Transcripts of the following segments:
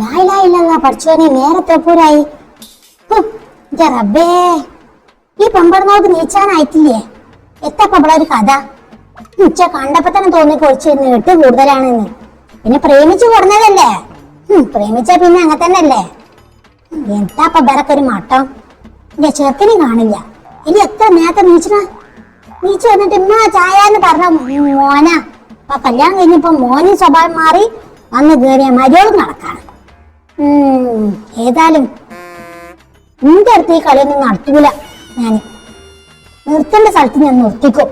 ലായിലായില്ല പഠിച്ചോനെ നേരത്തെ പോരായി റബ്ബേ. ഈ പമ്പടനോക്ക് നീച്ചാനായിട്ടില്ലേ? എത്തപ്പ ഇവിടെ ഒരു കഥ. ഉച്ച കണ്ടപ്പോ തന്നെ തോന്നി കൊഴിച്ച് നീട്ട് കൂടുതലാണെന്ന്. പിന്നെ പ്രേമിച്ചു കൊടുന്നതല്ലേ പ്രേമിച്ച പിന്നെ അങ്ങനെ തന്നെ അല്ലേ എന്താപ്പ ബരക്ക് ഒരു മട്ടം? എന്റെ ചെറുക്കനും കാണില്ല. ഇനി എത്ര നേരത്തെ നീച്ചണ? നീച്ചു വന്നിട്ട് ഇമ്മ ചായ പറഞ്ഞ മോന. അപ്പൊ കല്യാണം കഴിഞ്ഞപ്പോ മോനും സ്വഭാവം മാറി വന്ന് കയറിയ മര്യാദ നടക്കാണ്. ഏതായാലും. നിന്റെ അടുത്ത് ഈ കളിയൊന്നും നടത്തൂല ഞാൻ നിർത്തേണ്ട സ്ഥലത്ത് ഞാൻ നിർത്തിക്കും.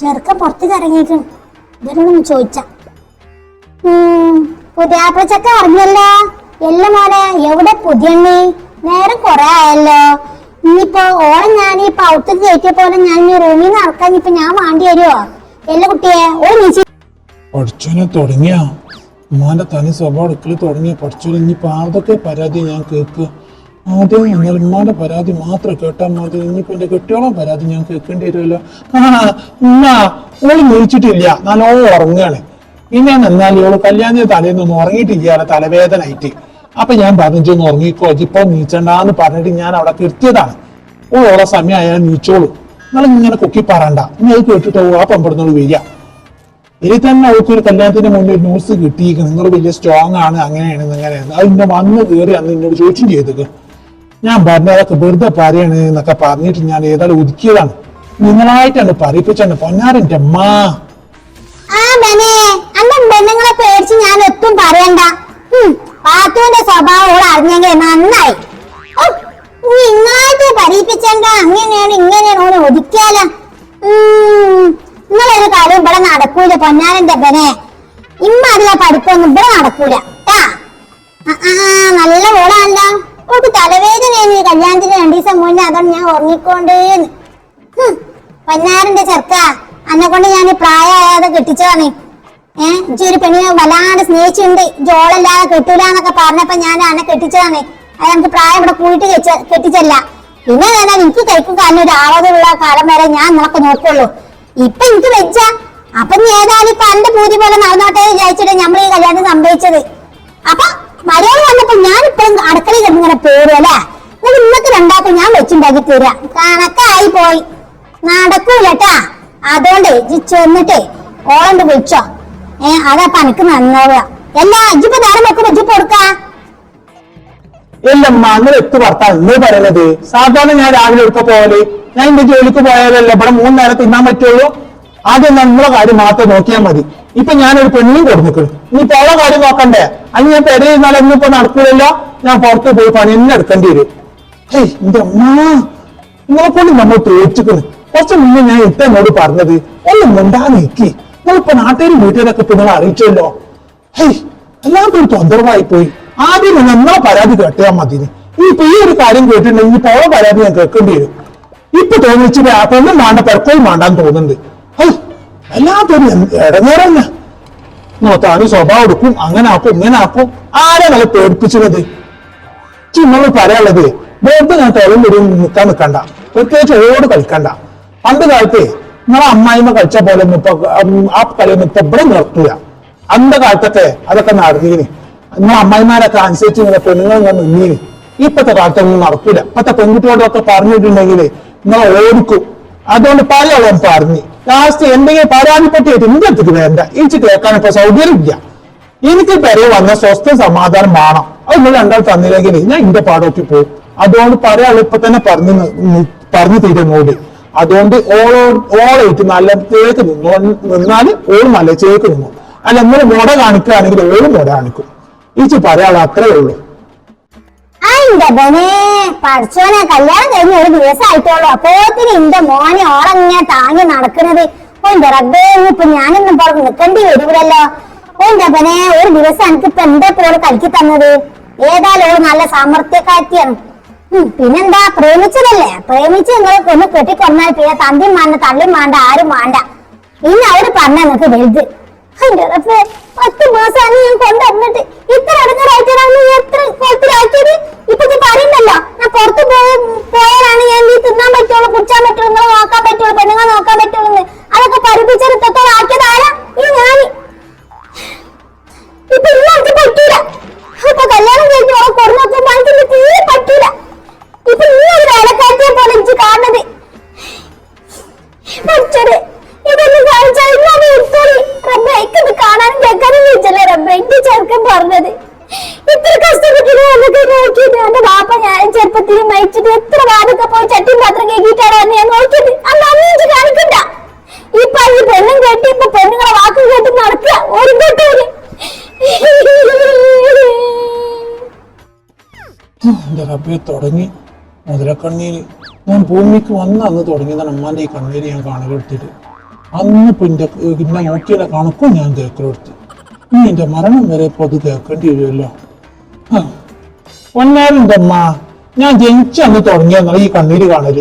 ചെറുക്ക പുറത്തു പുറത്തേക്ക് ഇറങ്ങിയിരിക്കും ഇവരോടൊന്ന് ചോദിച്ച. പുതിയാപ്പച്ചക്ക അറിഞ്ഞല്ലോ? എല്ലാം മോനെ എവിടെ പുതിയ നേരം കൊറേ ആയല്ലോ. ഇനിയിപ്പോ ഓളെ ഞാൻ ഈ പൗത്തേക്ക് കയറ്റിയ പോലെ ഞാൻ ഈ റൂമിൽ നിന്ന് ഇറക്കാൻ ഇപ്പൊ ഞാൻ വാണ്ടി വരുവോ? എല്ലാ കുട്ടിയെ ഓ നീച്ചി തുടങ്ങിയ. ഉമ്മാന്റെ തനി സ്വഭാവം എടുക്കൽ തുടങ്ങിയ പഠിച്ചു ഇനിയിപ്പോൾ അതൊക്കെ പരാതി ഞാൻ കേൾക്കുക ആദ്യം എന്നാൽ ഉമ്മാന്റെ പരാതി മാത്രം കേട്ടാൽ മതി. ഇനിയിപ്പോൾ എന്റെ കെട്ടിയോളം പരാതി ഞാൻ കേൾക്കേണ്ടി വരുമല്ലോ. ആ ഉമ്മ ഓൾ നീച്ചിട്ടില്ല നല്ലോ ഉറങ്ങുകയാണ് പിന്നെ എന്നാൽ ഓൾ കല്യാണ തലേന്നൊന്നും ഉറങ്ങിയിട്ടില്ല തലവേദന ആയിട്ട് അപ്പൊ ഞാൻ പറഞ്ഞൊന്ന് ഉറങ്ങിക്കോ ഇപ്പൊ നീച്ചണ്ടാന്ന് പറഞ്ഞിട്ട് ഞാൻ അവിടെ കിട്ടിയതാണ് ഓളോളെ സമയം ആയാലും നീച്ചോളൂ. നിങ്ങൾ ഇങ്ങനെ കൊക്കി പറയണ്ട. ഇനി അത് കേട്ടിട്ട് ആ പമ്പടുന്നോട് വരിക. ഇനി തന്നെ അവൾക്ക് ഒരു കല്യാണത്തിന് മുന്നിൽ ന്യൂസ് കിട്ടിയിരിക്കുന്നു നിങ്ങൾ വലിയ സ്ട്രോങ് ആണ് അങ്ങനെയാണ് അങ്ങനെയാണ് അത് ഇന്നെ വന്ന് കയറി അന്ന് എന്നോട് ചോദിച്ചും ചെയ്തത്. ഞാൻ പറഞ്ഞതൊക്കെ വെറുതെ പറയാണ് എന്നൊക്കെ പറഞ്ഞിട്ട് ഞാൻ ഏതായാലും ഒതുക്കിയതാണ്. നിങ്ങളായിട്ടാണ് പറയിപ്പിച്ചാണ് പൊന്നാറിന്റെ അമ്മാ. ബന്ധങ്ങളെ പേടിച്ച് ഞാൻ ഒട്ടും പറയണ്ട. പാത്തുവിന്റെ സ്വഭാവം അറിഞ്ഞെങ്കിൽ നന്നായി. ഇങ്ങായിട്ട് പരീപ്പിച്ചെങ്ക അങ്ങനെയാണ് ഇങ്ങനെയാണ് ഓനെ ഒതുക്കിയാലോ. നിങ്ങളൊരു കാര്യം ഇവിടെ നടക്കൂല പൊന്നാരന്റെ ബനെ ഇമ്മ അതിലെ പഠിപ്പൊന്നും ഇവിടെ നടക്കൂല. ട്ടാ. നല്ല ഓളാണല്ലോ ഒരു തലവേദന കല്യാണത്തിന് രണ്ടു ദിവസം മുന്നേ അതുകൊണ്ട് ഞാൻ ഉറങ്ങിക്കൊണ്ടേന്ന് പൊന്നാരന്റെ ചെറുക്ക. അന്നെ കൊണ്ട് ഞാൻ പ്രായമായാതെ കെട്ടിച്ചതാണ്. ഏഹ് ഇജ്ജ് ഒരു പെണ്ണിനെ വല്ലാണ്ട് സ്നേഹിച്ചിട്ടുണ്ട്. ജോളല്ലാതെ കെട്ടൂല എന്നൊക്കെ പറഞ്ഞപ്പോ ഞാൻ അന്നെ കെട്ടിച്ചതാണ്. അത് നമുക്ക് പ്രായം ഇവിടെ കെച്ച- കെട്ടിച്ചല്ല. പിന്നെ ഞാൻ എനിക്ക് കൈക്കും കാലിനും ഒരു കാലം വരെ ഞാൻ നിനക്ക് നോക്കുള്ളൂ. ഇപ്പൊ എനിക്ക് വെച്ച അപ്പൊ നീ ഏതായാലും ഇപ്പൊ എന്റെ പൂതി പോലെ നടന്നോട്ടെ വിചാരിച്ചിട്ട് നമ്മൾ ഈ കല്യാണം സംഭവിച്ചത്. അപ്പൊ മര്യാദ വന്നപ്പോ ഞാൻ ഇപ്പഴും അടുക്കളയിൽ ഇങ്ങനെ പേരും അല്ലേ? എന്നിട്ട് ഇന്നത്തെ രണ്ടാക്കും ഞാൻ വെച്ചുണ്ടാക്കി തീരാ. കണക്കായി പോയി. നടക്കൂലട്ടാ അതുകൊണ്ട് ഇജ്ജ് ചെന്നിട്ടേ ഓളണ്ട് വിളിച്ചോ. ഏ അതാ പനക്ക് നന്നാവുക. എല്ലാ ഇജ്ജിപ്പോ നേരം വെക്കുമ്പോ ഇജ്ജിപ്പോ കൊടുക്ക? എല്ലാം അങ്ങനെ എത്തു ഭർത്താവ് നിങ്ങൾ പറയുന്നത് സാധാരണ ഞാൻ രാവിലെ എടുത്ത പോയാൽ ഞാൻ എന്റെ ജോലിക്ക് പോയാലല്ല ഇവിടെ മൂന്ന് നേരം തിന്നാൻ പറ്റുള്ളൂ. ആദ്യം നമ്മളെ കാര്യം മാത്രം നോക്കിയാൽ മതി. ഇപ്പൊ ഞാനൊരു പെണ്ണിനും കൊടുക്കുന്നു നീ പോള കാര്യം നോക്കണ്ടേ? അത് ഞാൻ പെരയിരുന്നാലും ഒന്നും ഇപ്പൊ നടക്കൂലല്ലോ. ഞാൻ പുറത്ത് പോയി പണി തന്നെ എടുക്കേണ്ടി വരും. അമ്മ. നിങ്ങളെ കൊണ്ട് നമ്മൾ തോറ്റിക്കുന്നു കുറച്ച് മുന്നേ ഞാൻ എന്നോട് പറഞ്ഞത് ഒന്നും മിണ്ടാ നീക്കി. നിങ്ങളിപ്പോ നാട്ടുകാരും വീട്ടുകാരൊക്കെ ഇപ്പൊ നിങ്ങൾ അറിയിച്ചല്ലോ. ഹേയ് എല്ലാവർക്കും തൊന്തരവായി പോയി. ആദ്യം നമ്മളെ പരാതി കേട്ടാൽ മതി നീ ഇപ്പൊ ഈ ഒരു കാര്യം കേട്ടിട്ടുണ്ടെങ്കിൽ ഇപ്പൊ ഓരോ പരാതി ഞാൻ കേൾക്കേണ്ടി വരും. ഇപ്പൊ തോന്നിച്ച് ഒന്നും വേണ്ട പെർക്കോയും വേണ്ടാന്ന് തോന്നുന്നുണ്ട്. ഹൈ എല്ലാത്തൊരു ഇടങ്ങേറല്ല നോത്താനും സ്വഭാവം എടുക്കും അങ്ങനെ ആക്കും ഇങ്ങനെ ആക്കും. ആരെ നല്ല പേടിപ്പിച്ചത് ചിന്നോട് പറയാനുള്ളത് വെറുതെ ഞാൻ തൊഴിൽ വരും നിൽക്കാൻ നിൽക്കണ്ട പ്രത്യേകിച്ച് ഓട് കളിക്കണ്ട. പണ്ട് കാലത്ത് നിങ്ങളെ അമ്മായിമ്മ കളിച്ച പോലെ ഒന്നും ആ കളിയൊന്നും ഇപ്പൊ ഇവിടെ നിർത്തൂല. കാലത്തൊക്കെ അതൊക്കെ നടന്നീന്. നിങ്ങളെ അമ്മായിമാരൊക്കെ അനുസരിച്ച് നിങ്ങളെ പെണ്ണുങ്ങൾ ഇങ്ങനെ നിന്നീന്. ഇപ്പത്തെ കാലത്തൊന്നും നടക്കൂല. ഇപ്പത്തെ പെൺകുട്ടികളോടൊക്കെ പറഞ്ഞിട്ടുണ്ടെങ്കിൽ നിങ്ങളെ ഓടിക്കും. അതുകൊണ്ട് പലയോളം പറഞ്ഞു. ലാസ്റ്റ് എന്തെങ്കിലും പരാതിപ്പെട്ടിട്ട് ഇന്റെ അടുത്തേക്ക് വേണ്ട. എനിക്ക് കേൾക്കാൻ ഇപ്പൊ സൗകര്യം ഇല്ല. എനിക്ക് പെരയെ വന്ന സ്വസ്ഥ സമാധാനം വേണം. അത് നിങ്ങൾ രണ്ടാൾ തന്നില്ലെങ്കിൽ ഞാൻ ഇന്റെ പാടൊക്കെ പോകും. അതുകൊണ്ട് പറയാനുള്ള ഇപ്പൊ തന്നെ പറഞ്ഞു പറഞ്ഞു തീരുന്നോട് അതുകൊണ്ട് ഓളോ ഓളായിട്ട് നല്ല തേക്ക് നിന്നു. നിന്നാൽ ഓൾ നല്ല ചേക്ക് നിന്നു. അല്ല നിങ്ങൾ മുട കാണിക്കുകയാണെങ്കിൽ ഓളും മുട കാണിക്കും. ഈച്ച് പറയാൾ അത്രേ ഉള്ളൂ. അയിന്റെ ബനെ പഠിച്ചോനെ കല്യാണം കഴിഞ്ഞ ഒരു ദിവസം ആയിട്ടുള്ളൂ അപ്പോത്തിന് എന്റെ മോനെ ഓളങ്ങനെ താങ്ങി നടക്കുന്നത്. ഓന്റെ റബ്ബേ ഇപ്പൊ ഞാനൊന്നും പുറത്ത് നിൽക്കേണ്ടി വരൂലല്ലോ. ഓന്റെ അപ്പനെ ഒരു ദിവസം എനിക്ക് ഇപ്പൊ എന്താ പോലെ കളിക്കി തന്നത്. ഏതായാലും ഓൾ നല്ല സാമർത്ഥ്യക്കാറ്റിയാണ് പിന്നെന്താ പ്രേമിച്ചതല്ലേ? പ്രേമിച്ച് നിങ്ങൾ ഒന്ന് കെട്ടിക്കൊന്നാൽ പിന്നെ തന്തി മാണ്ട തള്ളി മാണ്ട ആരും മാണ്ട. പിന്നെ അവർ പറഞ്ഞ നിനക്ക് വലുത്. പത്ത് മാസമാണ് ഞാൻ കൊണ്ടുവന്നിട്ട് ഇത്ര നീ എത്ര കുളത്തിലാക്കിയത് ഇപ്പൊ നീ പറയുന്നല്ലോ ഞാൻ പുറത്ത് പോയ പോയാലാണ് ഞാൻ നീ തിന്നാൻ പറ്റുള്ളൂ കുടിച്ചാൻ പറ്റുള്ളൂ നിങ്ങളെ നോക്കാൻ പറ്റുള്ളൂ പെണ്ണുങ്ങളെ നോക്കാൻ പറ്റുള്ളൂ എന്ന്. അതൊക്കെ പഠിപ്പിച്ചെടുത്തോളം ആക്കിയത് ആരാ ഈ ഞാൻ ഇപ്പൊ ഇന്ന് എനിക്ക് പറ്റൂല തുറന്നു നോക്കുമ്പോ എനിക്ക് തീരെ പറ്റൂല. ഇപ്പൊ ഈ ഒരു വേലക്കാരത്തെ പോലെ എനിക്ക് കാണുന്നത്. പഠിച്ചത് ഇതൊന്നും കാണിച്ചാൽ ഇന്നാണ് എടുത്തോളി റബ്ബ എനിക്കത് കാണാനും കേൾക്കാനും ഇത്ര കഷ്ടപ്പെട്ടിട്ട് വന്നൊക്കെ നോക്കിയത് എന്റെ ബാപ്പ ഞാൻ ചെറുപ്പത്തിൽ മരിച്ചിട്ട് എത്ര വാതൊക്കെ പോയി ചട്ടിയും പാത്രം കേക്കിയിട്ടാണ് എന്നെ ഞാൻ നോക്കിയത് റബ്ബെ തുടങ്ങി മുതലക്കണ്ണീര്. ഞാൻ ഭൂമിക്ക് വന്ന അന്ന് തുടങ്ങിയതാണ് അമ്മാന്റെ ഈ കണ്ണീര് ഞാൻ കാണലെടുത്തിട്ട് അന്ന് പിന്നെ പിന്നെ നോക്കിയുടെ കണക്കും ഞാൻ കേക്കലെടുത്തു ഇനി എന്റെ മരണം വരെ ഇപ്പോൾ അത് കേൾക്കേണ്ടി വരുമല്ലോ. ഒന്നാലുണ്ടമ്മ ഞാൻ ജനിച്ച അന്ന് തുടങ്ങിയെന്നാണ് ഈ കണ്ണീര് കാണൽ.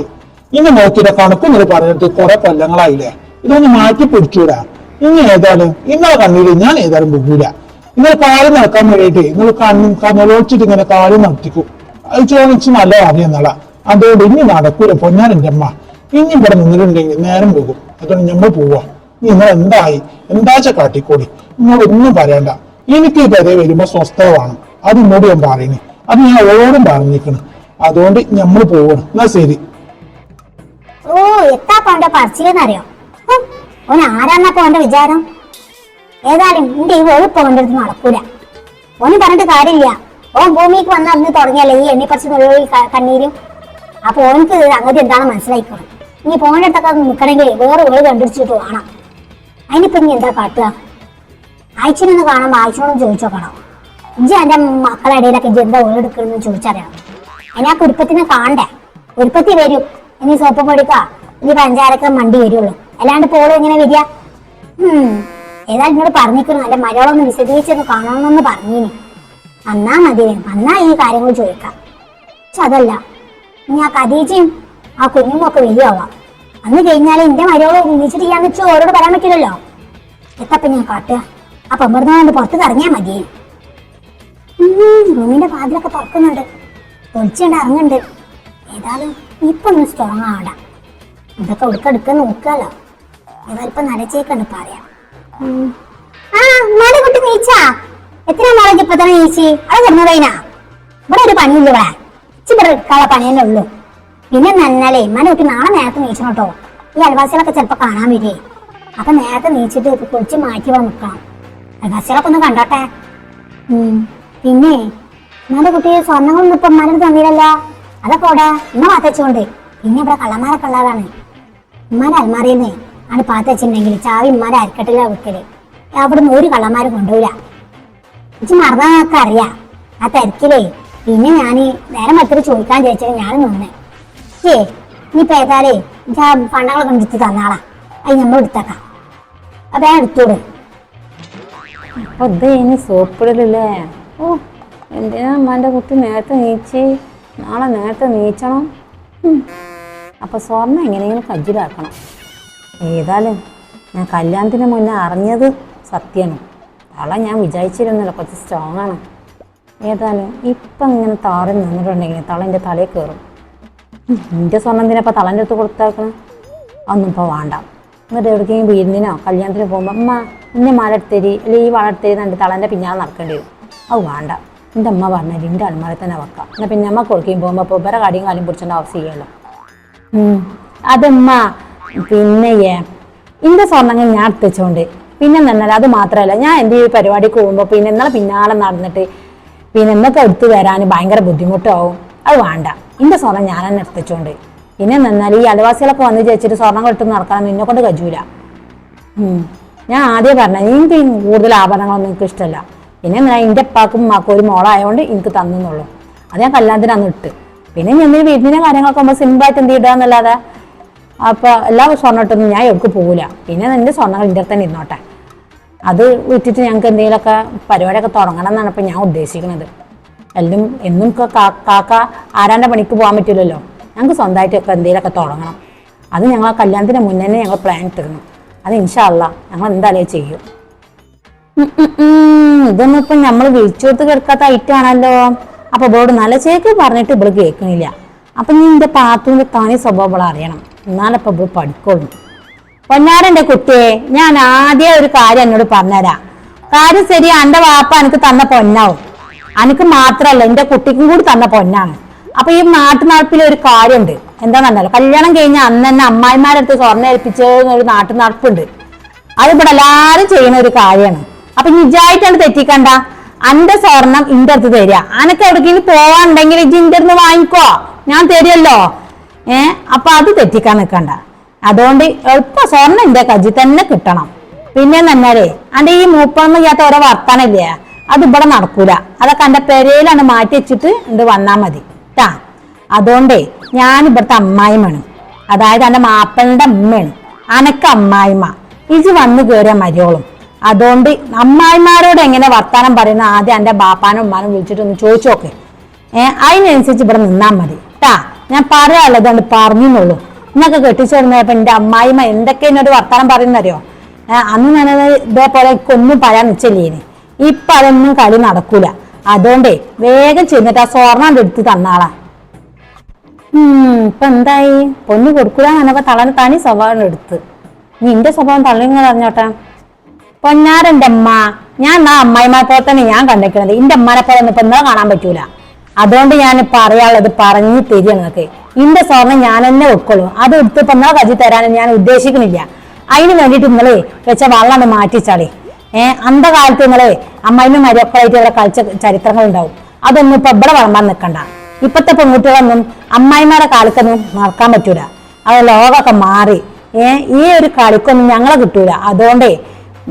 ഇന്ന് നോക്കിയുടെ കണക്കും നിങ്ങൾ പറഞ്ഞിട്ട് കുറെ കൊല്ലങ്ങളായില്ലേ. ഇതൊന്ന് മാറ്റി പിടിച്ചൂടാ. ഇനി ഏതായാലും ഇന്നലെ കണ്ണീര് ഞാൻ ഏതായാലും പോകൂല നിങ്ങൾ കാൽ നടക്കാൻ വേണ്ടിയിട്ട് നിങ്ങൾ കണ്ണും കണ്ണുലോച്ചിട്ട് ഇങ്ങനെ കാൽ നടത്തിക്കും. അത് ചോദിച്ച് നല്ല അറിയുന്നള അതോട് ഇനി നടക്കൂല. പൊന്നാൻ എന്റെ അമ്മ. ഇനി ഇവിടെ നിന്നിട്ടുണ്ടെങ്കിൽ നേരം പോകും. അതുകൊണ്ട് നമ്മൾ പോവാ. നിങ്ങൾ എന്തായി? എന്താച്ച കാട്ടിക്കോടി നിങ്ങളൊന്നും പറയണ്ട. എനിക്ക് ഈ പെരേ വരുമ്പോ സ്വസ്ഥത വേണം അത് ഇന്നോട് ഞാൻ പറയണേ. അത് ഞാൻ ഓരോടും പറഞ്ഞിരിക്കണം അതുകൊണ്ട് നമ്മൾ പോവണം. എന്നാ ശരി. ഓ എത്താ പോന്റെ പറിച്ചില്ലെന്നറിയോ ഓ ഓൻ ആരാന്നപ്പോ ഓന്റെ വിചാരം? ഏതായാലും എന്റെ ഈ വെളുപ്പ് അടുത്ത് നടക്കൂല. ഓന് പറഞ്ഞിട്ട് കാര്യമില്ല. ഓൻ ഭൂമിക്ക് വന്ന് അന്ന് തുടങ്ങിയല്ലേ ഈ എണ്ണിപ്പറിച്ച് മുഴുവൻ കണ്ണീരും. അപ്പൊ ഓനക്ക് സംഗതി എന്താണ് മനസ്സിലായിക്കോളും. ഇനി പോന്റെ അടുത്തൊക്കെ നിൽക്കണമെങ്കിൽ വേറെ വീട് കണ്ടുപിടിച്ചിട്ട് വേണം അതിനിപ്പോ ഇനി എന്താ കാട്ടുക ആഴ്ചനൊന്ന് കാണുമ്പോ ആഴ്ചനോടും ചോദിച്ചോക്കണോ ഇജ്ജ് എന്റെ മക്കളെ ഇടയിലൊക്കെ ഇജ്ജ് എന്താ വീട് എടുക്കണമെന്ന് ചോദിച്ചറിയണം അതിനാ കുരുപ്പത്തിന് കാണണ്ടേ? കുരുപ്പത്തി വരും. ഇനി സോപ്പ് പൊടിക്കാ. ഇനി പഞ്ചാരക്ക മണ്ടി വരുള്ളൂ. അല്ലാണ്ട് പോളും എങ്ങനെ വരിക? ഏതായാലും ഏതാ എന്നോട് പറഞ്ഞിരിക്കുന്നു മലയാളം ഒന്ന് വിശദീകരിച്ചൊന്ന് കാണണമെന്ന് പറഞ്ഞിനി. വന്നാ മതി. വന്നാ ഈ കാര്യങ്ങൾ ചോദിക്കാം. പക്ഷെ അതല്ല. ഇനി ആ കദീജയും ആ കുഞ്ഞും ഒക്കെ വലിയാവാം അന്ന് കഴിഞ്ഞാൽ എന്റെ മലയാളം ഒന്നിച്ചിട്ട് ചെയ്യാന്ന് വെച്ചാൽ ഓരോട് പറയാൻ പറ്റില്ലല്ലോ. എത്തപ്പ ഞാൻ കാട്ടുക. ആ പെമ്പറന്നാണ്ട് പുറത്ത് ഇറങ്ങിയാ മതി. റൂമിന്റെ വാതിലൊക്കെ തുറക്കുന്നുണ്ട്. ഒളിച്ചുണ്ട് ഇറങ്ങുന്നുണ്ട്. ഏതായാലും ഇപ്പൊ ഒന്ന് സ്ട്രോങ് ആടാ ഇതൊക്കെ ഉടുക്കെടുക്ക നോക്കാലോ. ഇവരിപ്പൊ ഇപ്പൊ നരച്ചേക്കണ്ട് പറയാം. ആ നീച്ചാ? എത്ര മോളെ ഇപ്പൊ തന്നെ ചേച്ചി അത് കിടന്നതൈനാ ഇവിടെ ഒരു പണിയില്ല ഇവിടെ. ഇവിടെ എടുക്കാനുള്ള പണി തന്നെ ഉള്ളൂ. പിന്നെ നന്നാലേ മന കുട്ടി നാളെ നേരത്തെ നീച്ചണം കേട്ടോ. ഈ അയൽവാസികളൊക്കെ ചിലപ്പോ കാണാൻ വരേ. അപ്പൊ നേരത്തെ നീച്ചിട്ട് കുളിച്ച് മാറ്റി പോകാൻ നിൽക്കണം അയൽവാസികളൊക്കെ ഒന്ന് കണ്ടോട്ടെ. പിന്നെ നമ്മുടെ കുട്ടി സ്വർണങ്ങളൊന്നും ഇപ്പൊ ഉമ്മാരുടെ തന്നില്ലല്ലോ. അതൊക്കെ ഇവിടെ ഉമ്മ പാത്തച്ചുകൊണ്ട് പിന്നെ ഇവിടെ കള്ളന്മാരൊക്കെ ഉള്ളതാണ്. ഉമ്മാരെ അൽമാറിയെന്നേ ആണ് പാത്തച്ചിട്ടുണ്ടെങ്കിൽ ചാവി ഉമ്മാരെ അരക്കട്ടില്ല വെക്കൽ. അവിടുന്ന് ഒരു കള്ളന്മാരും കൊണ്ടുപോയില്ല ഇച്ച് മറന്നാക്ക അറിയാം. ആ തിരക്കിലേ. പിന്നെ ഞാൻ നേരം മറ്റൊരു ചോദിക്കാൻ ചോദിച്ചത് ഞാൻ നിന്നെ. ഏ നീ ഏതാലേ ഇജ്ജ് ആ പണ്ടങ്ങളൊക്കെ എടുത്ത് തന്നാളാ. അത് നമ്മൾ എടുത്തേക്കാം. അപ്പൊ ഞാൻ എടുത്തോട് അപ്പൊ സോപ്പിടലല്ലേ? ഓ എന്തിനാ അമ്മാന്റെ കുട്ടി നേരത്തെ നീച്ചി? നാളെ നേരത്തെ നീച്ചണം. അപ്പോൾ അപ്പൊ സ്വർണ എങ്ങനെയെങ്കിലും കജ്ജിലാക്കണം. ഏതായാലും ഞാൻ കല്യാണത്തിന് മുന്നേ അറിഞ്ഞത് സത്യമാണ് അവളെ ഞാൻ വിചാരിച്ചിരുന്നില്ല കുറച്ച് സ്ട്രോങ് ആണ്. ഏതായാലും ഇപ്പം ഇങ്ങനെ താറി നിന്നിട്ടുണ്ടെങ്കിൽ തള എന്റെ തലയിൽ കയറും. എന്റെ സ്വർണം എന്തിനാ തളന്റെ അടുത്ത് കൊടുത്തേക്കണം? അതൊന്നും ഇപ്പോൾ വേണ്ട. എന്നിട്ട് എവിടേക്കെങ്കിലും വീടിനോ കല്യാണത്തിന് പോകുമ്പോൾ അമ്മ ഇന്നെ മാല എടുത്തരി അല്ലെങ്കിൽ ഈ വള എടുത്തരി എന്നിട്ട് തളന്റെ പിന്നാലെ നടക്കേണ്ടി വരും. അത് വേണ്ട. എന്റെ അമ്മ പറഞ്ഞാൽ എന്റെ അൽമാരെ തന്നെ വെക്കാം. എന്നാൽ പിന്നെ അമ്മ കൊടുക്കുകയും പോകുമ്പോൾ അപ്പോൾ ഇവരെ കടിയും കാലും പിടിച്ചേണ്ട ആവശ്യം ചെയ്യല്ലോ. അതമ്മ പിന്നെ ഏ ഇന്റെ സ്വർണങ്ങൾ ഞാൻ എടുത്തുവെച്ചോണ്ട് പിന്നെ നിന്നല്ല അത് മാത്രമല്ല ഞാൻ എന്റെ ഈ പരിപാടിക്ക് പോകുമ്പോൾ പിന്നെ ഇന്നലെ പിന്നാലെ നടന്നിട്ട് പിന്നെ എന്നൊക്കെ എടുത്തു വരാൻ ഭയങ്കര ബുദ്ധിമുട്ടാവും. അത് വേണ്ട. ഇന്റെ സ്വർണം ഞാൻ തന്നെ എടുത്തുവെച്ചോണ്ട്. പിന്നെ എന്നാൽ ഈ അലവാസികളൊക്കെ വന്ന് ചേച്ചിട്ട് സ്വർണം കിട്ടുന്ന നടക്കാൻ നിന്നെ കൊണ്ട് കജൂല. ഞാൻ ആദ്യം പറഞ്ഞ എനിക്ക് കൂടുതൽ ആഭരണങ്ങളൊന്നും എനിക്ക് ഇഷ്ടമല്ല പിന്നെ എന്നാൽ എന്റെ അപ്പാക്കും ഉമ്മാക്കും ഒരു മോളായതുകൊണ്ട് എനിക്ക് തന്നെന്നുള്ളൂ. അത് ഞാൻ കല്യാണത്തിനാന്ന് ഇട്ട്. പിന്നെ ഞാൻ വീട്ടിലെ കാര്യങ്ങളൊക്കെ നമ്മൾ സിമ്പിളായിട്ട് എന്ത് ഇടാന്നല്ലാതെ അപ്പൊ എല്ലാ സ്വർണിട്ടൊന്നും ഞാൻ എവിടെ പോകില്ല പിന്നെ എന്റെ സ്വർണങ്ങൾ എന്റെ തന്നെ ഇരുന്നോട്ടെ. അത് വിറ്റിട്ട് ഞങ്ങൾക്ക് എന്തെങ്കിലുമൊക്കെ പരിപാടിയൊക്കെ തുടങ്ങണം എന്നാണ് ഇപ്പം ഞാൻ ഉദ്ദേശിക്കുന്നത്. എല്ലാം എന്നും കാക്ക ആരാന്റെ പണിക്ക് പോകാൻ പറ്റില്ലല്ലോ. ഞങ്ങൾക്ക് സ്വന്തമായിട്ടൊക്കെ എന്തെങ്കിലുമൊക്കെ തുടങ്ങണം. അത് ഞങ്ങൾ ആ കല്യാണത്തിന് മുന്നേ തന്നെ ഞങ്ങൾ പ്ലാൻ ഇട്ടിരുന്നു. അത് ഇൻഷാല്ല ഞങ്ങൾ എന്തായാലും ചെയ്യും. ഇതൊന്നും ഇപ്പം നമ്മൾ വിളിച്ചോത്ത് കൊടുത്ത് കിടക്കാത്ത ഐറ്റം ആണല്ലോ. ബോർഡ് നല്ല ചേക്ക് പറഞ്ഞിട്ട് ഇവൾ കേൾക്കണില്ല. അപ്പം നീ എന്റെ പാത്തുവിന്റെ തനി സ്വഭാവം അറിയണം. എന്നാലപ്പോൾ ഇവൾ പഠിക്കുള്ളൂ പൊന്നാരന്റെ കുട്ടിയെ ഞാൻ ആദ്യം ഒരു കാര്യം എന്നോട് പറഞ്ഞുതരാം. കാര്യം ശരി എന്റെ വാപ്പ എനിക്ക് തന്ന പൊന്നാവും. എനിക്ക് മാത്രല്ല എന്റെ കുട്ടിക്കും കൂടി തന്ന പൊന്നാണ്. അപ്പൊ ഈ നാട്ടുനടപ്പിൽ ഒരു കാര്യമുണ്ട്. എന്താണെന്നല്ലോ കല്യാണം കഴിഞ്ഞ അന്ന് തന്നെ അമ്മായിമാരടുത്ത് സ്വർണ ഏൽപ്പിച്ചൊരു നാട്ടു നടപ്പുണ്ട് അത് ഇവിടെ ചെയ്യുന്ന ഒരു കാര്യമാണ്. അപ്പൊ നിജായിട്ടാണ് തെറ്റിക്കണ്ട. അന്റെ സ്വർണം ഇന്റെ അടുത്ത് തരിക. അനക്ക് എവിടേക്കെങ്കിലും പോവാണ്ടെങ്കിൽ ഇജ് ഇന്റെ വാങ്ങിക്കോ. ഞാൻ തരുമല്ലോ ഏഹ് അപ്പൊ അത് തെറ്റിക്കാൻ നിൽക്കണ്ട. അതുകൊണ്ട് എളുപ്പ സ്വർണം എന്റെ കജി തന്നെ കിട്ടണം. പിന്നെ നന്നാലേ അന്റെ ഈ മൂപ്പൊന്നും ചെയ്യാത്ത ഓരോ വർത്താനില്ലേ? അത് ഇവിടെ നടക്കൂല. അതൊക്കെ എന്റെ പെരയിലാണ് മാറ്റി വെച്ചിട്ട് ഇണ്ട് വന്നാ മതി. ട്ടാ. അതുകൊണ്ടേ ഞാൻ ഇവിടുത്തെ അമ്മായിമാണ് അതായത് എന്റെ മാപ്പളുടെ അമ്മയാണ്. അനക്ക് അമ്മായിമ്മ. ഇജ് വന്നു കയറിയ മരിയോളും അതുകൊണ്ട് അമ്മായിമാരോട് എങ്ങനെ വർത്താനം പറയുന്ന ആദ്യം എന്റെ ബാപ്പാനും ഉമ്മാനും വിളിച്ചിട്ടൊന്ന് ചോദിച്ചു നോക്ക്. ഏഹ് അതിനനുസരിച്ച് ഇവിടെ നിന്നാ മതി. ട്ടാ. ഞാൻ പറയാനുള്ളത് കൊണ്ട് പറഞ്ഞുള്ളൂ എന്നൊക്കെ കെട്ടിച്ചേർന്നപ്പോ എന്റെ അമ്മായിമ്മ എന്തൊക്കെ എന്നോട് വർത്താനം പറയുന്നറിയോ? അന്ന് ഞാനത് ഇതേപോലെ ഒന്നും പറയാൻ നിച്ചല്ലേന്. ഇപ്പൊ അതൊന്നും കളി നടക്കൂല. അതുകൊണ്ടേ വേഗം ചെന്നിട്ട് ആ സ്വർണം എടുത്ത് തന്നാളാ ഉം ഇപ്പൊ എന്തായി? പൊന്നു കൊടുക്കൂല എന്നപ്പോ തളന് തനി സ്വഭാവം എടുത്ത് നിന്റെ സ്വഭാവം തള്ളിങ്ങ അറിഞ്ഞോട്ടെ പൊന്നാരന്റെ അമ്മ ഞാൻ ആ അമ്മായിമാരെ പോലെ തന്നെ ഞാൻ കണ്ടിരിക്കണത് എന്റെ അമ്മനെ പോലെ ഒന്നും ഇപ്പൊ എന്താ കാണാൻ പറ്റൂല. അതുകൊണ്ട് ഞാൻ പറയാനുള്ളത് പറഞ്ഞു തരിക നിങ്ങൾക്ക് ഇന്റെ സ്വർണം ഞാൻ തന്നെ വെക്കുള്ളൂ. അത് എടുത്ത് തന്നാ കരുതി തരാൻ ഞാൻ ഉദ്ദേശിക്കുന്നില്ല. അതിന് വേണ്ടിയിട്ട് ഇന്നലെ വെച്ച വെള്ളമാണ് മാറ്റിച്ചാളി. ഏഹ് അന്ത കാലത്ത് നിങ്ങളെ അമ്മായിമ്മ മരിയൊക്കെയായിട്ട് ഇവിടെ കളിച്ച ചരിത്രങ്ങൾ ഉണ്ടാവും അതൊന്നും ഇപ്പൊ ഇവിടെ വളമ്പാൻ നിൽക്കണ്ട. ഇപ്പത്തെ പെൺകുട്ടികളൊന്നും അമ്മായിമാരുടെ കാലത്തൊന്നും നടക്കാൻ പറ്റൂല. അത് ലോകമൊക്കെ മാറി. ഏഹ് ഈ ഒരു കളിക്കൊന്നും ഞങ്ങളെ കിട്ടൂല. അതുകൊണ്ടേ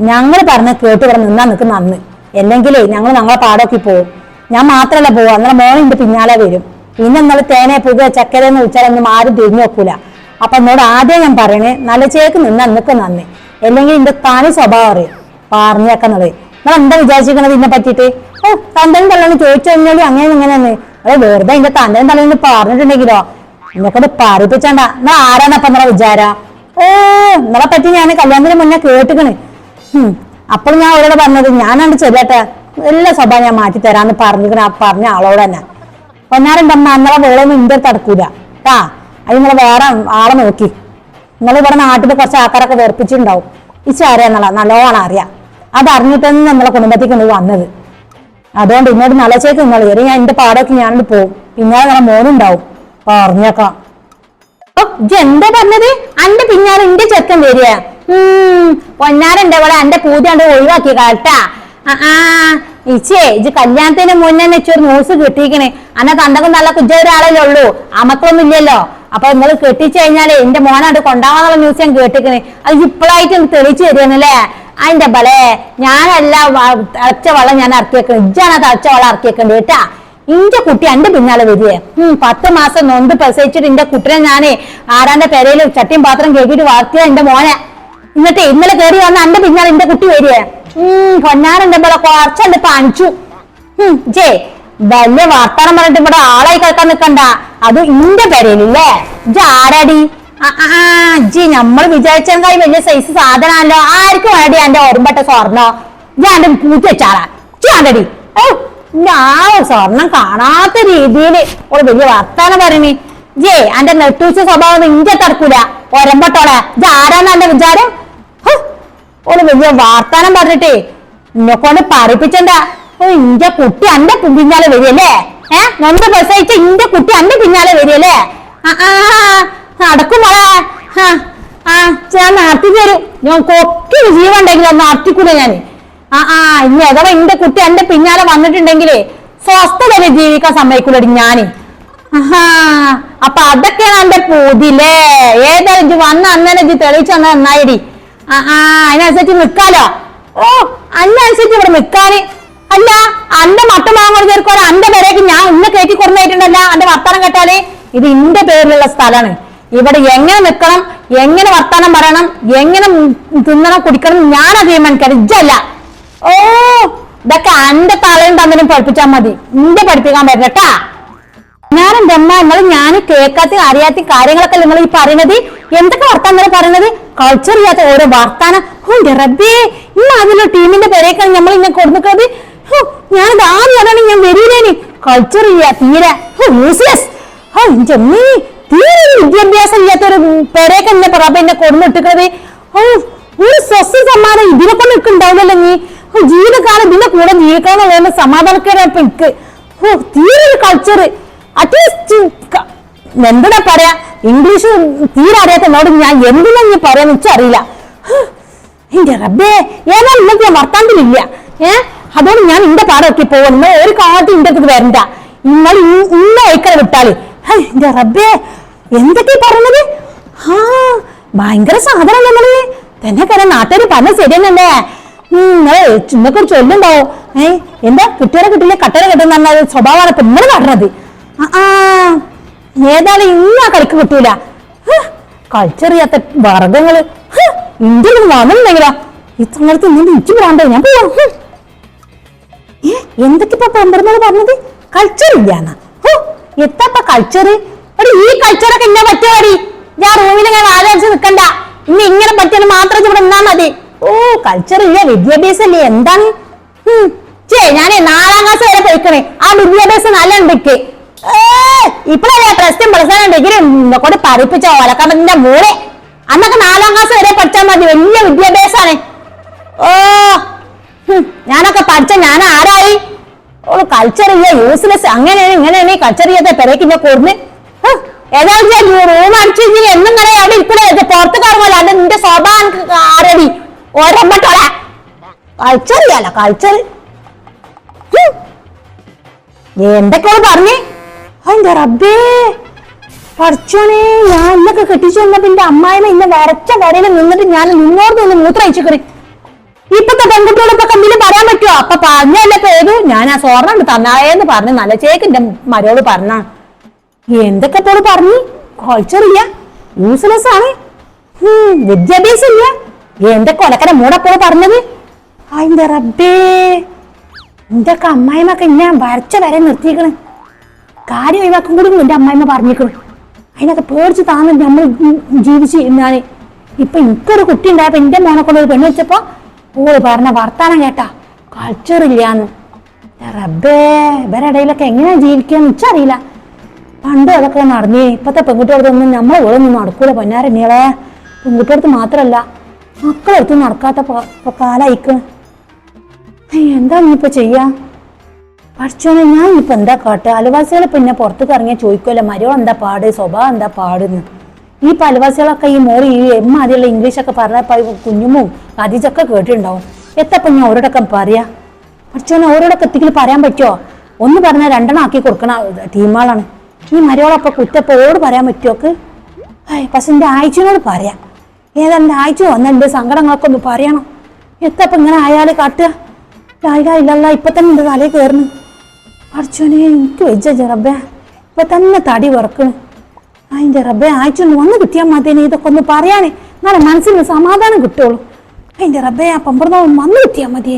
ഞങ്ങൾ പറഞ്ഞ കേട്ട് ഇവിടെ നിന്നാ നിൽക്കുന്ന അന്ന് അല്ലെങ്കിലേ ഞങ്ങൾ ഞങ്ങളെ പാടൊക്കെ പോവും. ഞാൻ മാത്രമല്ല പോവാ. അന്നേരം മോളിന്റെ പിന്നാലെ വരും. പിന്നെ നിങ്ങൾ തേനെ പുക ചക്കര എന്ന് വെച്ചാൽ ഒന്നും ആരും തിരിഞ്ഞു നോക്കൂല. അപ്പൊ എന്നോട് ആദ്യം ഞാൻ പറയണേ നല്ല ചേക്ക് നിന്നാ നിനക്ക് നന്ദി. അല്ലെങ്കിൽ എന്റെ താനി സ്വഭാവം അറിയും. പറഞ്ഞേക്കുന്നത് നിങ്ങൾ എന്താ വിചാരിച്ചിരിക്കണത് ഇതിനെ പറ്റിയിട്ട്? ഓ തന്തയും തള്ളന്ന് ചോദിച്ചു കഴിഞ്ഞാലും അങ്ങനെ ഇങ്ങനെയാണ്. അതെ വെറുതെ എന്റെ തന്തയും തള്ളന്ന് പറഞ്ഞിട്ടുണ്ടെങ്കിലോ? എന്നെക്കൊണ്ട് പറയിപ്പിച്ചണ്ട എന്നാ ആരാണ് അപ്പൊ നിങ്ങളെ വിചാര? ഓ നിങ്ങളെ പറ്റി ഞാൻ കല്യാണത്തിന് മുന്നേ കേട്ടിക്കണ്. അപ്പോൾ ഞാൻ അവരോട് പറഞ്ഞത് ഞാനാണ് ചെല്ലട്ടെ എല്ലാ സ്വഭാവം ഞാൻ മാറ്റി തരാന്ന് പറഞ്ഞിരിക്കണ പറഞ്ഞ ആളോട് തന്നെ. പൊന്നാരന്റെ തമ്മ അന്നലെ വേളൊന്നും ഇന്റെ തടക്കൂല. നടക്കൂല ട്ടാ അത് നിങ്ങൾ വേറെ ആളെ നോക്കി. നിങ്ങൾ ഇവിടെ നാട്ടിൽ കുറച്ച് ആൾക്കാരൊക്കെ വെറുപ്പിച്ചിട്ടുണ്ടാവും അറിയാന്നുള്ള നല്ലോണം അറിയാം. അത് അറിഞ്ഞിട്ടെന്ന് നമ്മളെ കുടുംബത്തേക്ക് നിങ്ങൾ വന്നത്. അതുകൊണ്ട് ഇങ്ങോട്ട് നല്ല ചേക്ക് നിങ്ങൾ ഏറെ ഞാൻ എന്റെ പാടൊക്കെ ഞാനിട്ട് പോകും പിന്നെ നിങ്ങളെ മോനുണ്ടാവും. പറഞ്ഞേക്കാം. എന്താ പറഞ്ഞത്? അന്റെ പിന്നാലെ എന്റെ ചെക്കൻ വരിക. ഉം പൊന്നാരന്റെ ഇവിടെ അന്റെ പൂതി ഒഴിവാക്കി കാട്ടാ. ആ. ഇച്ചേ ഇജ് കല്യാണത്തിന് മുന്നേ ഇച്ചൊരു ന്യൂസ് കിട്ടിയിക്കണേ അന്നെ തണ്ടക്കും നല്ല കുജ ഉള്ളൂ. അമക്കളൊന്നും ഇല്ലല്ലോ. അപ്പൊ നിങ്ങൾ കെട്ടിച്ചു കഴിഞ്ഞാലേ എന്റെ മോനായിട്ട് കൊണ്ടാവാന്നുള്ള ന്യൂസ് ഞാൻ കേട്ടിക്കണേ. അത് ഇപ്പോഴായിട്ട് തെളിച്ചു തരുന്നല്ലേ അതിന്റെ ബലേ ഞാനല്ല തളച്ച വെള്ളം ഞാൻ ഇറക്കി വെക്കണം ഇജ്ജാണ് തളച്ച വെള്ളം ഇറക്കി കേട്ടാ? ഇന്റെ കുട്ടി എന്റെ പിന്നാലെ വരികയെ ഉം പത്ത് മാസം നൊന്ത് പ്രസവിച്ചിട്ട് എന്റെ കുട്ടിനെ ഞാനേ ആരാന്റെ പെരയിൽ ചട്ടിയും പാത്രം കേട്ടിട്ട് വളർത്തിയ എന്റെ മോനെ. എന്നിട്ട് ഇന്നലെ കയറി വന്ന എന്റെ പിന്നാലെ എന്റെ കുട്ടി വരികയെ ഉം ഇവിടെ കുറച്ചുണ്ട് പണിച്ചു. ജേ വലിയ വർത്താനം പറഞ്ഞിട്ട് ഇവിടെ ആളായി കേൾക്കാൻ നിക്കണ്ട. അത് ഇന്റെ പെരയിലില്ലേ ഇജ്ജ് ആരാടി? ജി നമ്മൾ വിചാരിച്ചെങ്കിൽ വലിയ സൈസ് സാധനമല്ലോ ആർക്കും വേണ്ടി എന്റെ ഓർമ്മട്ട സ്വർണോ. ഞാൻ എന്റെ പൂത്തി വെച്ചാറാ ചാണ്ടടി ഓ ഞാൻ സ്വർണം കാണാത്ത രീതിയിൽ ഒരു വലിയ വർത്താനം പറയണി. ജേ എന്റെ നെട്ടൂച്ച സ്വഭാവം ഇഞ്ചെ തടക്കൂല ഒരമ്പട്ടോളെ. ഇത് ആരാന്ന് എന്റെ വിചാരം? ഒരു വലിയ വാർത്താനം പറഞ്ഞിട്ടേ. എന്നെ കൊണ്ട് പറയിപ്പിച്ചണ്ട. ഇന്റെ കുട്ടി അന്റെ പിന്നാലെ വരികയല്ലേ? ഏ നൊന്ത് പ്രസവിച്ച ഇന്റെ കുട്ടി അന്റെ പിന്നാലെ വരികയല്ലേ? നടക്കും ആ ഞാൻ നടത്തി തരും. ഞാൻ കൊക്കി ജീവൻ ഉണ്ടെങ്കിൽ ഒന്ന് നടത്തിക്കൂല ഞാൻ ആ ആ ഇനി അഥവാ എന്റെ കുട്ടി എന്റെ പിന്നാലെ വന്നിട്ടുണ്ടെങ്കിലേ സ്വസ്ഥതയിൽ ജീവിക്കാൻ സമ്മതിക്കൂലടി ഞാൻ. അപ്പൊ അതൊക്കെയാണ് എന്റെ പൂതില്ലേ ഏതായാലും വന്ന അന്നേരം തെളിയിച്ചു തന്നെ നന്നായിടി. ആ ആ അതിനനുസരിച്ച് നിക്കാലോ ഓ അതിനനുസരിച്ച് ഇവിടെ നിക്കാന് അല്ല അന്റെ മട്ട മാങ്ങോട് ചേർക്കോല അന്റെ പേരേക്ക് ഞാൻ ഇന്ന് കയറ്റി കൊടുന്നായിട്ടുണ്ടല്ല അന്റെ വർത്താനം കേട്ടാലേ ഇത് ഇന്റെ പേരിലുള്ള സ്ഥലമാണ്. ഇവിടെ എങ്ങനെ നിൽക്കണം എങ്ങനെ വർത്താനം പറയണം എങ്ങനെ തിന്നണം കുടിക്കണം ഞാൻ തീരുമാനിക്കണം ഇജ്ജല്ല. ഓ ഇതൊക്കെ അന്റെ തലയും തമ്മിലും പഠിപ്പിച്ചാൽ മതി. ഇന്റെ പഠിപ്പിക്കാൻ പറ്റട്ടാ ഞാൻ എന്റെ അമ്മ? നിങ്ങൾ ഞാൻ കേൾക്കാത്ത അറിയാത്ത കാര്യങ്ങളൊക്കെ നിങ്ങൾ ഈ പറയുന്നത്? എന്തൊക്കെ വർത്താനം പറയുന്നത്? കൾച്ചർ ചെയ്യാത്ത ഓരോ വർത്താനം. ഓ റബ്ബേ ഇന്ന് അതിലുള്ള ടീമിന്റെ പേരേക്കാണ് നമ്മൾ ഇങ്ങനെ കൊടുക്കുന്നത് ഞാനത് അതാണ് ഞാൻ വരില്ലേനി കൾച്ചർ ചെയ്യാ തീരെ. യൂസ്ലെസ് ഓ എന്റെ തീരെ വിദ്യാഭ്യാസം ഇല്ലാത്ത ഒരു പേരേക്ക എന്നെ പ്രഭ എന്നെ കൊടുന്നിട്ടിക്കുന്നത് ഓ ഒരു സ്വസ്ഥ സമാധാനം ഇതിനൊക്കെ നിൽക്കുന്നുണ്ടാവില്ലല്ലോ നീ ജീവിതകാലം ഇതിന്റെ കൂടെ ജീവിക്കണം സമാധാനക്കേടാണ് ഇപ്പൊ എനിക്ക്. ഓ തീരെ ഒരു കൾച്ചർ അറ്റ്ലീസ്റ്റ് എന്തിനാ പറയാ? ഇംഗ്ലീഷ് തീരെ അറിയാത്ത നോട് ഞാൻ എന്തിനാ നീ പറയാന്ന് വെച്ചറിയില്ല എന്റെ റബ്ബേ ഏതാ ഇന്നത്തെ ഞാൻ വർത്താണ്ടിലില്ല ഏ? അതുകൊണ്ട് ഞാൻ ഇന്റെ പാടൊക്കെ പോകും നിങ്ങൾ ഒരു കാട്ടി ഇന്റെ അടുത്ത് വരണ്ട. നിങ്ങൾ ഇന്ന വൈക്കല വിട്ടാൽ. എന്റെ റബ്ബേ എന്തൊക്കെ പറഞ്ഞത് ആ ഭയങ്കര സാധനം നമ്മൾ തന്നെ കാര്യം നാട്ടുകാർ പറഞ്ഞ ശരിയെന്നല്ലേ? നിങ്ങൾ ചിന്നൊക്കെ ഒരു ചൊല്ലുണ്ടാവോ. ഏ എന്താ കിട്ടിയാലെ കിട്ടില്ല കട്ടല കിട്ടുന്ന സ്വഭാവമാണ് ഇപ്പൊ നിങ്ങൾ ആ ഏതായാലും ഇന്ന് ആ കളിക്ക് കിട്ടൂല. കളിച്ചറിയാത്ത വർഗങ്ങൾ ഇന്ത്യയിൽ വന്നിട്ടുണ്ടെങ്കിലാ? സമയത്ത് ഇങ്ങനെ ഇച്ചു പ്രാന്തോ ഞാൻ പോവാ. എന്തൊക്കെ ഇപ്പൊ പറഞ്ഞത്? കൾച്ചർ ഇല്ലാന്ന എത്തപ്പ കൾച്ചർ ഈ കൾച്ചറൊക്കെ ഇന്നെ പറ്റുമടി ഞാൻ റൂമിൽ ഞാൻ ആലോചിച്ച് നിക്കണ്ട. ഇന്ന് ഇങ്ങനെ പറ്റിയാൽ മാത്രം ഇവിടെ നിന്നാ മതി. ഓ കൾച്ചർ ഇല്ല വിദ്യാഭ്യാസം ഇല്ലേ എന്താണ് ഞാനേ നാലാം ക്ലാസ് വരെ പോയിക്കണേ. ആ വിദ്യാഭ്യാസം നല്ല ഉണ്ടക്ക്. ഇപ്പഴല്ലേ ട്രസ്റ്റും പ്രശ്നം ഡിഗ്രി കൊണ്ട് പഠിപ്പിച്ച ഓലക്കമ്പത്തിന്റെ മൂളെ. അന്നൊക്കെ നാലാം ക്ലാസ് വരെ പഠിച്ചാൽ മതി വലിയ വിദ്യാഭ്യാസാണ്. ഓ ഞാനൊക്കെ പഠിച്ച ഞാൻ ആരായി? ഓ കൾച്ചർ ഇല്ല യൂസ്ലെസ് അങ്ങനെയാണ് ഇങ്ങനെയാണ് കൾച്ചർ ചെയ്യാത്ത പെരക്കിന്റെ കൂടുന്ന് ഏതായാലും റൂം അടിച്ചു ഇനി എന്നും ഇങ്ങനെ അവിടെ ഇരിക്കണേ? പുറത്ത് കറങ്ങല്ല അത് നിന്റെ സ്വഭാവം ആരടി? കൾച്ചർ ഇല്ല കൾച്ചർ എന്തൊക്കെയാണ് പറഞ്ഞേ? അതിന്റെ റബ്ബേ? പഠിച്ചോണേ ഞാൻ ഇന്നൊക്കെ കെട്ടിച്ചു വന്നപ്പോ എന്റെ അമ്മായിമ ഇന്നെ വരച്ച വരയിൽ നിന്നിട്ട് ഞാൻ നിന്നോട് നിന്ന് മൂത്രയിച്ചു ഇപ്പത്തെ പെൺകുട്ടികളൊക്കെ എന്തെങ്കിലും പറയാൻ പറ്റുമോ അപ്പൊ പറഞ്ഞല്ലേ പേര് ഞാൻ ആ സ്വർണം തന്നായെന്ന് പറഞ്ഞു നല്ല ചേക്കിന്റെ മരോട് പറഞ്ഞ. എന്തൊക്കെ പോൾ പറഞ്ഞു? കൾച്ചർ ഇല്ല. യൂസ്ലെസ് ആണ്. വിദ്യാഭ്യാസം ഇല്ല. എന്തൊക്കെ ഒലക്കര മൂടപ്പോൾ പറഞ്ഞത്? അതിന്റെ റബ്ബേ? എന്തൊക്കെ അമ്മായിമൊക്കെ ഞാൻ വരച്ച വരെ നിർത്തിയേക്കണ്. കാര്യം ഒഴിവാക്കും കൂടി എന്റെ അമ്മായിമ്മ പറഞ്ഞേക്കുള്ളു അതിനൊക്കെ പേടിച്ച് താന്ന് നമ്മൾ ജീവിച്ച് ഞാൻ ഇപ്പൊ എനിക്കൊരു കുട്ടി ഉണ്ടായപ്പോ എന്റെ മോനെ കൊണ്ട് ഒരു പെണ്ണ് വെച്ചപ്പോ ഓൾ പറഞ്ഞ വർത്താനം കേട്ടാ. കൾച്ചർ ഇല്ലാന്ന്. റബ്ബേ ഇവരുടെ ഇടയിലൊക്കെ എങ്ങനെയാ ജീവിക്കാന്ന് വെച്ചറിയില്ല പണ്ട് അതൊക്കെ നടന്നേ. ഇപ്പത്തെ പെൺകുട്ടികളൊന്നും നമ്മളെ ഓളൊന്നും നടക്കൂല പൊന്നാര നീളെ പെൺകുട്ടികളടുത്ത് മാത്രല്ല മക്കളെടുത്ത് നടക്കാത്ത കാലായിക്കണ്. എന്താ നീ ഇപ്പൊ ചെയ്യാ? പഠിച്ചോനെ ഞാൻ ഇപ്പൊ എന്താ കാട്ടുക അലവാസികൾ പിന്നെ പുറത്തേക്ക് ഇറങ്ങിയാൽ ചോദിക്കുമല്ലോ മരവം എന്താ പാട്? സ്വഭാവം എന്താ പാടെന്ന്? ഈ പലവാസികളൊക്കെ ഈ മോറി ഈ എമ്മ ആദ്യമുള്ള ഇംഗ്ലീഷൊക്കെ പറഞ്ഞ കുഞ്ഞുമും അതിജൊക്കെ കേട്ടിട്ടുണ്ടാവും. എത്തപ്പം ഞാൻ അവരോടൊക്കെ പറയാ? അർച്ചന അവരോടൊക്കെ എത്തിക്കൽ പറയാൻ പറ്റുമോ ഒന്ന് പറഞ്ഞാൽ രണ്ടെണ്ണം ആക്കി കൊടുക്കണ ടീമുകളാണ് ഈ മരോളൊക്കെ കുറ്റപ്പോട് പറയാൻ പറ്റുമോക്ക് പക്ഷെ എന്റെ ആഴ്ചയോട് പറയാം. ഏതാ എന്റെ ആഴ്ച വന്ന? സങ്കടങ്ങളൊക്കെ ഒന്ന് പറയണം. എത്തപ്പം ഇങ്ങനെ ആയാൽ കാട്ടുക? ഇല്ലല്ല ഇപ്പൊ തന്നെ എന്റെ തലയിൽ കയറുന്നു അർച്ചോനെ എനിക്ക് വെച്ച റബ്ബേ. ഇപ്പൊ തന്നെ തടി വറക്കണ്. അതിന്റെ റബ്ബെ ആഴ്ച ഒന്ന് വന്ന് കിട്ടിയാൽ മതി ഇതൊക്കെ ഒന്ന് പറയാനേ. എന്നാലേ മനസ്സിന് സമാധാനം കിട്ടുള്ളൂ. അതിന്റെ റബ്ബെ ആ പമ്പറന്നോ വന്ന് കിട്ടിയാൽ മതി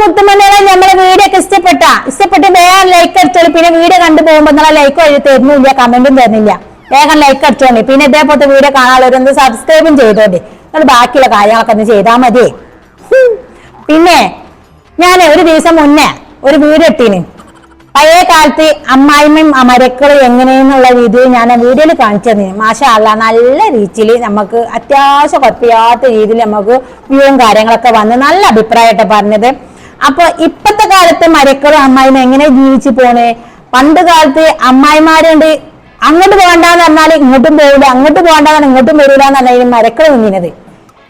മുത്തുമണികളെ നമ്മളെ വീഡിയോ ഇഷ്ടപ്പെട്ട ഇഷ്ടപ്പെട്ട് വേഗം ലൈക്ക് അടിച്ചോളൂ. പിന്നെ വീഡിയോ കണ്ടു പോകുമ്പോൾ നിങ്ങളെ ലൈക്ക് വഴി തരുന്നില്ല കമന്റും തരുന്നില്ല. വേഗം ലൈക്ക് അടിച്ചോളി. പിന്നെ ഇതേപോലത്തെ വീഡിയോ കാണാനുള്ളവരൊന്ന് സബ്സ്ക്രൈബും ചെയ്തോണ്ടി. നിങ്ങൾ ബാക്കിയുള്ള കാര്യങ്ങളൊക്കെ ഒന്ന് ചെയ്താൽ മതി പിന്നെ ഞാൻ ഒരു ദിവസം മുന്നേ ഒരു വീട് ഇട്ടീന്. പഴയ കാലത്ത് അമ്മായിമ്മയും മരക്കളും എങ്ങനെയെന്നുള്ള രീതിയിൽ ഞാൻ ആ വീഡിയോയിൽ കാണിച്ചു തന്നെ മാഷാള്ള നല്ല രീതിയിൽ നമുക്ക് അത്യാവശ്യം കുഴപ്പമില്ലാത്ത രീതിയിൽ നമുക്ക് വ്യൂവും കാര്യങ്ങളൊക്കെ വന്ന് നല്ല അഭിപ്രായമായിട്ട് പറഞ്ഞത്. അപ്പൊ ഇപ്പത്തെ കാലത്ത് മരക്കളും അമ്മായിമ്മ എങ്ങനെ ജീവിച്ചു പോണേ? പണ്ട് കാലത്ത് അമ്മായിമാരുണ്ട് അങ്ങോട്ട് പോകണ്ടെന്ന് പറഞ്ഞാൽ ഇങ്ങോട്ടും പോവില്ല അങ്ങോട്ട് പോകണ്ടെന്ന് ഇങ്ങോട്ടും വരില്ല എന്നല്ല മരക്കൾ നിന്നത്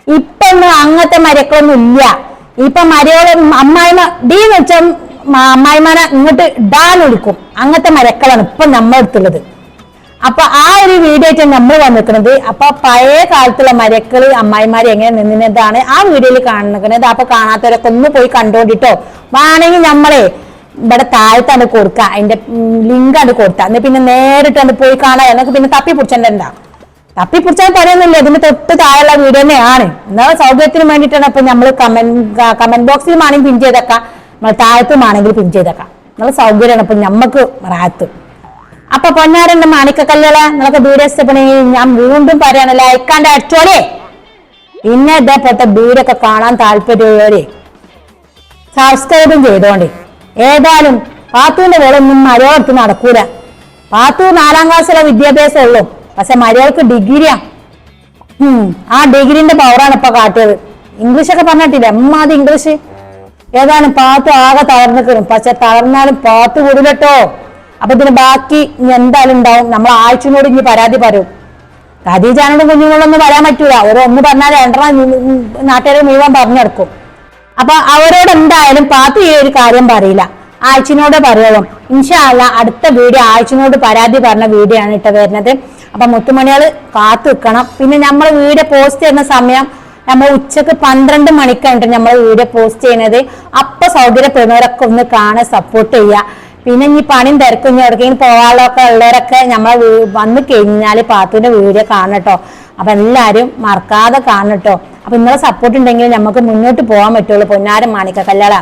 ഇപ്പൊന്നും അങ്ങനത്തെ മരക്കളൊന്നും ഇല്ല. ഇപ്പൊ മരയോളം അമ്മായിമ ഡീ വെച്ച അമ്മായിമാനെ ഇങ്ങോട്ട് ഡാൻ വിളിക്കും അങ്ങനത്തെ മരക്കളാണ് ഇപ്പൊ നമ്മൾ അടുത്തുള്ളത്. അപ്പൊ ആ ഒരു വീഡിയോ ആയിട്ട് നമ്മൾ വന്നിരിക്കുന്നത് അപ്പൊ പഴയ കാലത്തുള്ള മരക്കൾ അമ്മായിമാര് എങ്ങനെ നിന്നതാണ് ആ വീഡിയോയിൽ കാണുന്നത്. അപ്പൊ കാണാത്തവരൊക്കെ ഒന്ന് പോയി കണ്ടോണ്ടിട്ടോ. വേണമെങ്കിൽ നമ്മളെ ഇവിടെ താഴത്താണ് കൊടുക്കുക. അതിന്റെ ലിങ്ക് ആണ് കൊടുക്കുക. എന്നാൽ പിന്നെ നേരിട്ടാണ് പോയി കാണാൻ എന്നൊക്കെ പിന്നെ തപ്പി പിടിച്ചിട്ടുണ്ടാ തപ്പി പിടിച്ചാൽ പറയുന്നില്ല ഇതിന് തൊട്ട് താഴെയുള്ള വീഡിയോ തന്നെയാണ്. എന്നാൽ സൗകര്യത്തിന് വേണ്ടിയിട്ടാണ് ഇപ്പൊ നമ്മൾ കമന്റ് കമന്റ് ബോക്സിൽ വേണമെങ്കിൽ പിൻ ചെയ്തേക്കാം. നമ്മൾ താഴത്തുമാണെങ്കിൽ പിൻ ചെയ്തേക്കാം. നല്ല സൗകര്യമാണ് അപ്പൊ ഞമ്മക്ക് റാത്ത്. അപ്പൊ പൊന്നാരണ്ട് മാണിക്കക്കല്ലുകളെ നിങ്ങളൊക്കെ വീഡിയോ ഞാൻ വീണ്ടും പറയാണ് ലൈക്കാണ്ട് അടിച്ചോളേ പിന്നെ ഇതേപോലത്തെ വീടൊക്കെ കാണാൻ താല്പര്യമുള്ളവരെ സബ്സ്ക്രൈബും ചെയ്തോണ്ടേ. ഏതായാലും പാത്തുവിന്റെ വേളൊന്നും മരയോടത്ത് നടക്കൂല. പാത്തു നാലാം ക്ലാസ്സിലെ വിദ്യാഭ്യാസം ഉള്ളൂ. പക്ഷെ മരയോൾക്ക് ഡിഗ്രിയാ. ആ ഡിഗ്രീന്റെ പവറാണ് ഇപ്പൊ കാട്ടിയത്. ഇംഗ്ലീഷൊക്കെ പറഞ്ഞിട്ടില്ല? എമ്മാതി ഇംഗ്ലീഷ്. ഏതായാലും പാത്ത് ആകെ തളർന്നിക്കണം പക്ഷെ തളർന്നാലും പാത്ത് കൂടില്ലട്ടോ. അപ്പൊ ഇതിന് ബാക്കി ഇനി എന്തായാലും ഉണ്ടാവും. നമ്മൾ ആഴ്ചനോട് ഇനി പരാതി പറയും ഖദീജാനോടും കുഞ്ഞുങ്ങളൊന്നും വരാൻ പറ്റൂല. ഓരോ ഒന്ന് പറഞ്ഞാൽ രണ്ടെണ്ണം നാട്ടുകാരെ മുഴുവൻ പറഞ്ഞെടുക്കും അപ്പൊ അവരോട് എന്തായാലും പാത്ത് ഈ ഒരു കാര്യം പറയില്ല. ആഴ്ചനോട് പറയുള്ളൂ ഇൻഷാല്ല അടുത്ത വീഡിയോ ആഴ്ചനോട് പരാതി പറഞ്ഞ വീഡിയോ ആണ് ഇട്ട് വരുന്നത്. അപ്പൊ മുത്തുമണികൾ കാത്തു നിൽക്കണം. പിന്നെ നമ്മൾ വീഡിയോ പോസ്റ്റ് ചെയ്യുന്ന സമയം നമ്മൾ ഉച്ചയ്ക്ക് പന്ത്രണ്ട് മണിക്കാണ് നമ്മൾ വീഡിയോ പോസ്റ്റ് ചെയ്യുന്നത്. അപ്പൊ സൗകര്യപ്പെടുന്നവരൊക്കെ ഒന്ന് കാണാൻ സപ്പോർട്ട് ചെയ്യുക പിന്നെ ഇനി പണിയും തിരക്കും ഇനി എവിടേക്കെങ്കിലും പോകാനുള്ളതൊക്കെ ഉള്ളവരൊക്കെ നമ്മൾ വന്ന് കഴിഞ്ഞാൽ പാത്തുവിന്റെ വീഡിയോ കാണട്ടോ അപ്പൊ എല്ലാരും മറക്കാതെ കാണട്ടോ അപ്പൊ നിങ്ങളെ സപ്പോർട്ട് ഉണ്ടെങ്കിൽ നമുക്ക് മുന്നോട്ട് പോകാൻ പറ്റുള്ളൂ. പൊന്നാരം മാണിക്ക കല്യാണ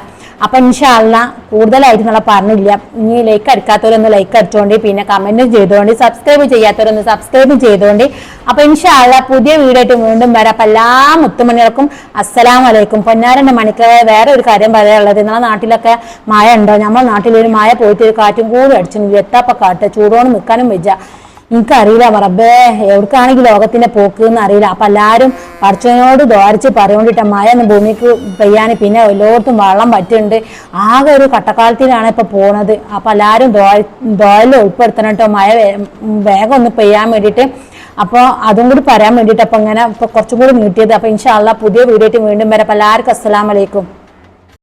അപ്പൊ ഇൻഷാല്ല കൂടുതലായിട്ട് നിങ്ങളെ പറഞ്ഞില്ല. ഇനി ലൈക്ക് അടിക്കാത്തവരൊന്ന് ലൈക്ക് അടിച്ചോണ്ടി പിന്നെ കമന്റും ചെയ്തോണ്ട് സബ്സ്ക്രൈബ് ചെയ്യാത്തവരൊന്ന് സബ്സ്ക്രൈബ് ചെയ്തോണ്ടി. അപ്പൊ ഇൻഷാല്ല പുതിയ വീഡിയോ ആയിട്ട് വീണ്ടും വരാം. അപ്പൊ എല്ലാ മുത്തുമണികൾക്കും അസ്സലാം വലൈക്കും പൊന്നാരണ്ട മണിക്ക് വേറെ ഒരു കാര്യം പറയാനുള്ളത് നിങ്ങളെ നാട്ടിലൊക്കെ മഴ ഉണ്ടോ? നമ്മുടെ നാട്ടിലൊരു മഴ പോയിട്ട് ഒരു കാറ്റും കൂടി അടിച്ചു എത്താപ്പ കാട്ട് ചൂടോണ്ട് നിൽക്കാനും വെച്ച എനിക്കറിയില്ല റബ്ബേ എവിടേക്കാണെങ്കിൽ ലോകത്തിന്റെ പോക്ക് എന്ന് അറിയില്ല അപ്പൊ എല്ലാരും പടച്ചവനോട് ദ്വാരിച്ച് പറയോണ്ടിട്ട മഴ ഒന്ന് ഭൂമിക്ക് പെയ്യാൻ പിന്നെ എല്ലായിടത്തും വെള്ളം പറ്റുന്നുണ്ട് ആകെ ഒരു കട്ടക്കാലത്തിലാണ് ഇപ്പൊ പോണത്. അപ്പൊ എല്ലാരും ദ്വാരിൽ ഉൾപ്പെടുത്തണം കേട്ടോ മഴ വേഗം ഒന്ന് പെയ്യാൻ വേണ്ടിയിട്ട്. അപ്പോൾ അതും കൂടി പറയാൻ വേണ്ടിയിട്ട് അപ്പൊ ഇങ്ങനെ ഇപ്പൊ കുറച്ചും കൂടി നീട്ടിയത്. അപ്പൊ ഇൻഷാല്ല പുതിയ വീഡിയോ വീണ്ടും വരാം. അപ്പൊ എല്ലാവർക്കും അസ്സലാമലൈക്കും